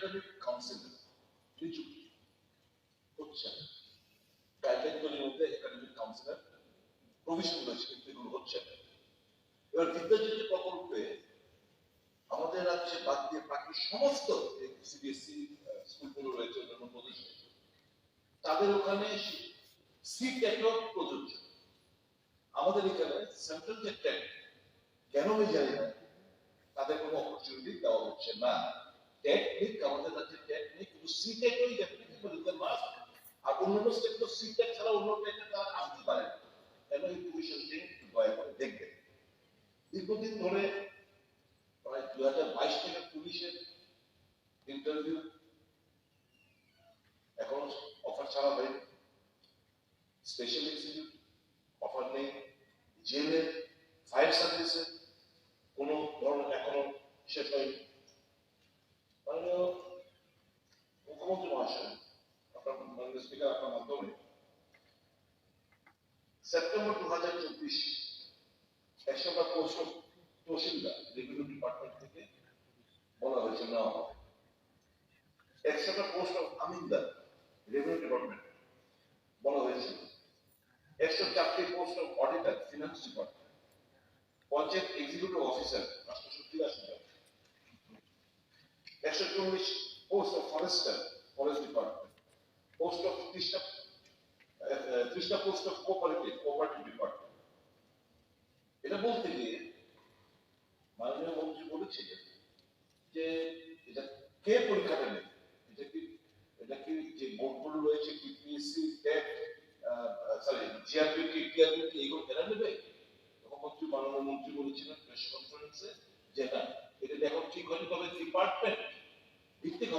Academic councillor নিযুক্তি হচ্ছে guideline মধ্যে একাডেমিক কাউন্সিলর প্রভিশন রয়েছে এগুলো হচ্ছে। এবার বিদ্যাজ্যোতি প্রকল্পে আমাদের রাজ্যে বাদ দিয়ে বাকি সমস্ত সিবিএসসি স্কুলগুলো রয়েছে অন্যান্য প্রদেশে তাদের ওখানে সিট একটু প্রযোজ্য। আমাদের এখানে সেন্ট্রাল যে ট্যাগ কেন আমি জানি না, তাদের কোনো অপরচুনিটি দেওয়া হচ্ছে না। কাছে সিটেক ওই মেডিকেল মাস আর অন্যান্য স্টেট তো সিটেক ছাড়া অন্য টেকনিক তারা আসতে পারে কেন এই কমিশনটি দয়া করে? দেখবে। দীর্ঘদিন ধরে প্রায় দু হাজার বাইশ থেকে পুলিশের ইন্টারভিউ এখন অফার ছাড়া হয়নি। স্পেশাল এক্সিকিউটিভ অফার নেই। জেলের ফায়ার সার্ভিসের কোনো ধরনের এখনও শেষ হয়নি। মহাশয় আপনার স্পিকার আপনার মাধ্যমে। সেপ্টেম্বর দু হাজার চব্বিশ একশোটা তহসিলদার রেভিনিউ ডিপার্টমেন্ট থেকে বলা হয়েছে নেওয়া হবে। একশোটা পোস্ট অফ আমিনদার রেভিনিউ ডিপার্টমেন্ট বলা হয়েছিল একশো চারটি post of auditor finance department panchayat executive officer তিরাশি জন একশো চল্লিশ post of forester post of ত্রিশটা ত্রিশটা post of cooperative cooperative department এটা বলতে গিয়ে মাননীয় মন্ত্রী বলেছিলেন যে এটা কে পরীক্ষাটা নেবে এটা কি এটা কি যে বোর্ডগুলো রয়েছে, TPSC, TET sorry GRP, TRP এগুলো এরা নেবে? তখন মন্ত্রী, মাননীয় মন্ত্রী বলেছিলেন প্রেস কনফারেন্সে যে না এটা এখন ঠিক হয়নি, তবে ডিপার্টমেন্ট ভিত্তিক